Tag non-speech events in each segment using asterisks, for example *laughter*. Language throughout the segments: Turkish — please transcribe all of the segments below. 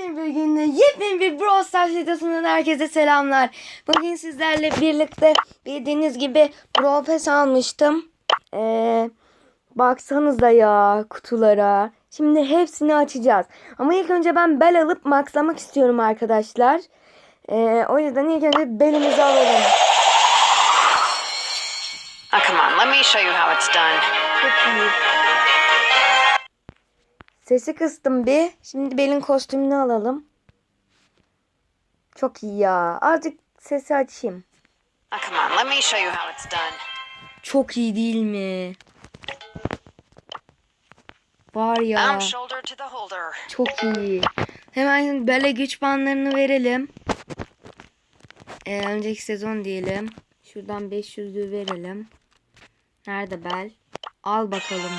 Yepyeni bir günde yepyeni bir Brawl Stars videosundan herkese selamlar. Bugün sizlerle birlikte bildiğiniz gibi Brawl Pass almıştım. Ee, baksanıza ya kutulara. Şimdi hepsini açacağız. Ama ilk önce ben bel alıp maxlamak istiyorum arkadaşlar. Ee, o yüzden ilk önce belimizi alalım. Oh, come on, let me show you how it's done. Çok iyi. Sesi kıstım bir. Şimdi belin kostümünü alalım. Çok iyi ya. Azıcık sesi açayım. Çok iyi değil mi? Var ya. Çok iyi. Hemen Bel'e güç banlarını verelim. Ee, önceki sezon diyelim. Şuradan 500'lüğü verelim. Nerede Bel? Al bakalım.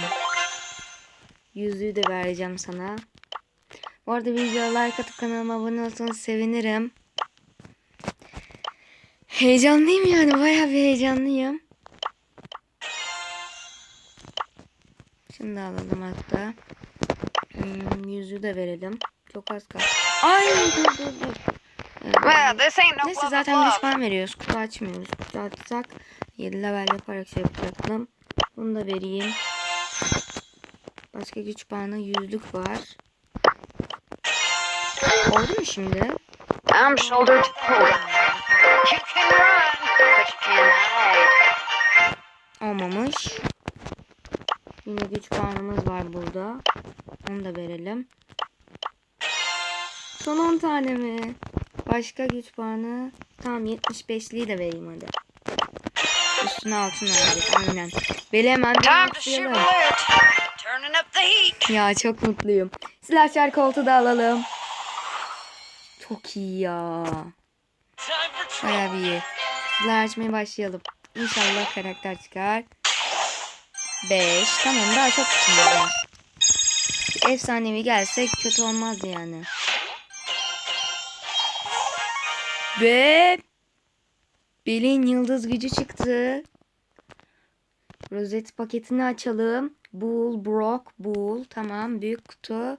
Yüzüğü de vereceğim sana. Bu arada videoya like atıp kanalıma abone olsanız sevinirim. Heyecanlıyım yani. Bayağı bir heyecanlıyım. Şimdi alalım hatta. Hmm, yüzüğü de verelim. Çok az kaldı. Ay dur dur dur. Well, this ain't no Neyse zaten düşman veriyoruz. Kutu açmıyoruz. Kutu açsak 7 level yaparak şey yapacaktım. Bunu da vereyim. Başka güç puanı yüzlük var. Oldu mu şimdi? Arm shoulder to holder. You can run, but you can't hide. Olmamış. Yine güç puanımız var burada. Onu da verelim. Son 10 tane mi? Başka güç puanı. Tamam 75'liği de vereyim hadi. Üstüne altın verdik aynen. Beli hemen bir Time to shoot. Turning up the heat. Ya çok mutluyum. Silahşar koltuğu da alalım. Çok iyi ya. Bayağı iyi. Silah açmaya başlayalım. İnşallah karakter çıkar. 5. Tamam daha çok var. Efsanevi gelse kötü olmaz yani. Ve Belin yıldız gücü çıktı. Rozet paketini açalım. Bull, Brock, Bull. Tamam büyük kutu.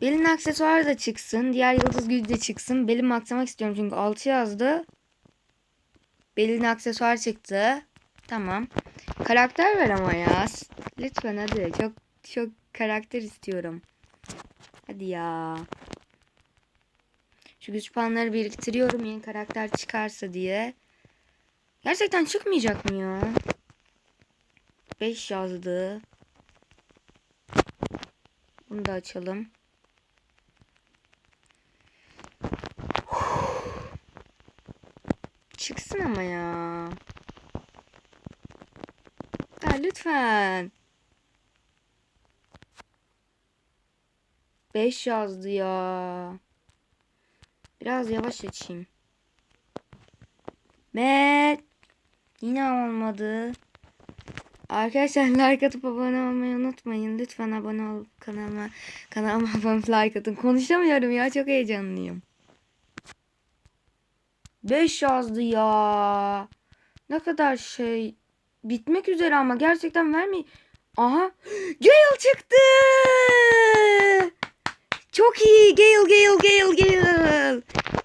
Belin aksesuarı da çıksın. Diğer yıldız gücü de çıksın. Belin maksamak istiyorum çünkü 6 yazdı. Belin aksesuar çıktı. Tamam. Karakter ver ama ya. Lütfen hadi. Çok çok karakter istiyorum. Hadi ya. Şu güç puanları biriktiriyorum yeni karakter çıkarsa diye. Gerçekten çıkmayacak mı ya? 5 yazdı. Bunu da açalım. Çıksın ama ya. Ya lütfen. 5 yazdı ya. Biraz yavaş açayım. Met. Yine olmadı. Arkadaşlar like atıp abone olmayı unutmayın. Lütfen abone ol kanalıma. Kanalıma *laughs* abone like atın. Konuşamıyorum ya çok heyecanlıyım. 5 yazdı ya. Ne kadar şey. Bitmek üzere ama gerçekten vermeyin. Aha. Gale çıktı. Çok iyi. Gale Gale Gale Gale.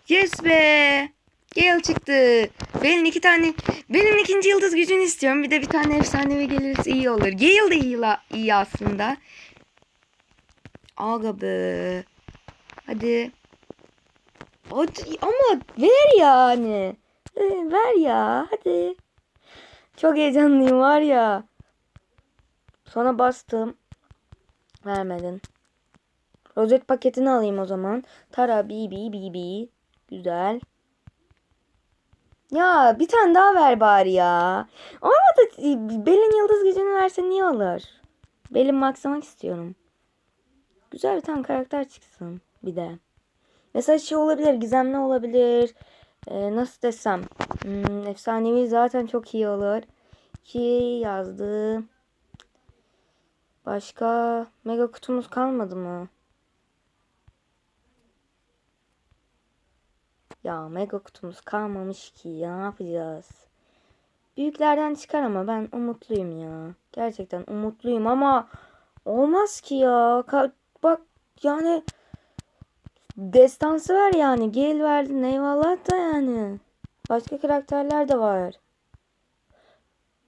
Yes be. Gale çıktı. Benim iki tane benim ikinci yıldız gücünü istiyorum. Bir de bir tane efsanevi gelirse iyi olur. Gale de iyi, iyi aslında. Aga be. Hadi. Hadi ama ver yani. Ee, Ver ya hadi. Çok heyecanlıyım var ya. Sonra bastım. Vermedin. Rozet paketini alayım o zaman. Tara bibi bibi. Güzel. Ya bir tane daha ver bari ya. Ama da Belin yıldız gücünü verse niye olur? Belin maksamak istiyorum. Güzel bir tane karakter çıksın bir de. Mesela şey olabilir, gizemli olabilir. Ee, nasıl desem. Hmm, efsanevi zaten çok iyi olur. Ki yazdı. Başka mega kutumuz kalmadı mı? Ya mega kutumuz kalmamış ki ya ne yapacağız? Büyüklerden çıkar ama ben umutluyum ya. Gerçekten umutluyum ama olmaz ki ya. Ka- bak yani destansı var yani. Gale verdin eyvallah da yani. Başka karakterler de var.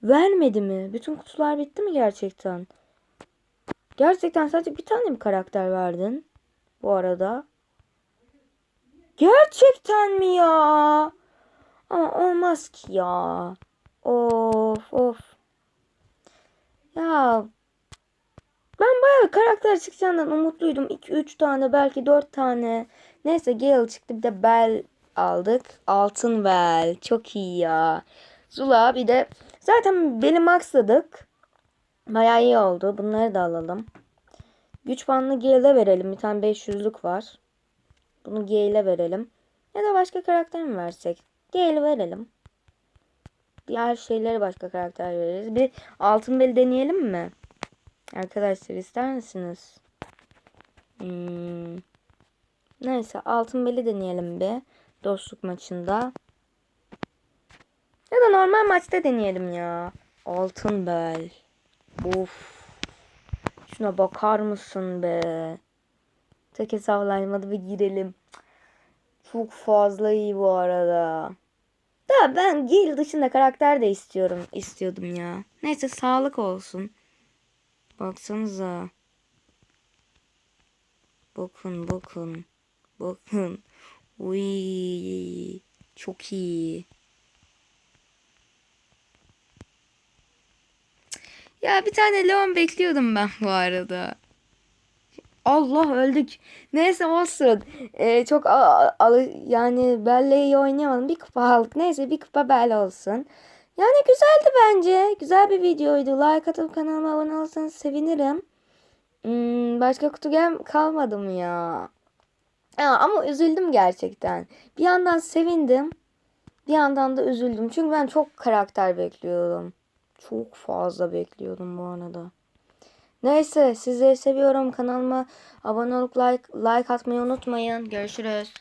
Vermedi mi? Bütün kutular bitti mi gerçekten? Gerçekten sadece bir tane mi karakter verdin? Bu arada. Gerçekten mi ya? Ama olmaz ki ya. Of of. Ya ben bayağı karakter çıkacağından umutluydum. 2-3 tane belki 4 tane. Neyse Gale çıktı bir de Bell aldık. Altın Bell. Çok iyi ya. Zula bir de zaten Bell'i maxladık. Bayağı iyi oldu. Bunları da alalım. Güç bandını Gale'e verelim. Bir tane 500'lük var. Bunu Gale'e verelim. Ya da başka karakter mi versek? Gale verelim. Diğer şeyleri başka karakter veririz. Bir altın bel deneyelim mi? Arkadaşlar ister misiniz? Hmm. Neyse altın beli deneyelim bir. Dostluk maçında. Ya da normal maçta deneyelim ya. Altın bel. Of. Şuna bakar mısın be? Tek hesaplaşmada bir girelim. Çok fazla iyi bu arada. Da ben Gale dışında karakter de istiyorum. istiyordum ya. Neyse sağlık olsun. Baksanıza. Bakın bakın. Bakın. Uy, çok iyi. Ya bir tane Leon bekliyordum ben bu arada. Allah öldük. Neyse olsun. Ee, çok yani Belle'yi oynayamadım. Bir kupa aldık. Neyse bir kupa Belle olsun. Yani güzeldi bence. Güzel bir videoydu. Like atıp kanalıma abone olursanız sevinirim. Hmm, başka kutu gel kalmadı mı ya? ya? Ama üzüldüm gerçekten. Bir yandan sevindim. Bir yandan da üzüldüm. Çünkü ben çok karakter bekliyordum. Çok fazla bekliyordum bu arada. Neyse sizleri seviyorum. Kanalıma abone olup like, like atmayı unutmayın. Görüşürüz.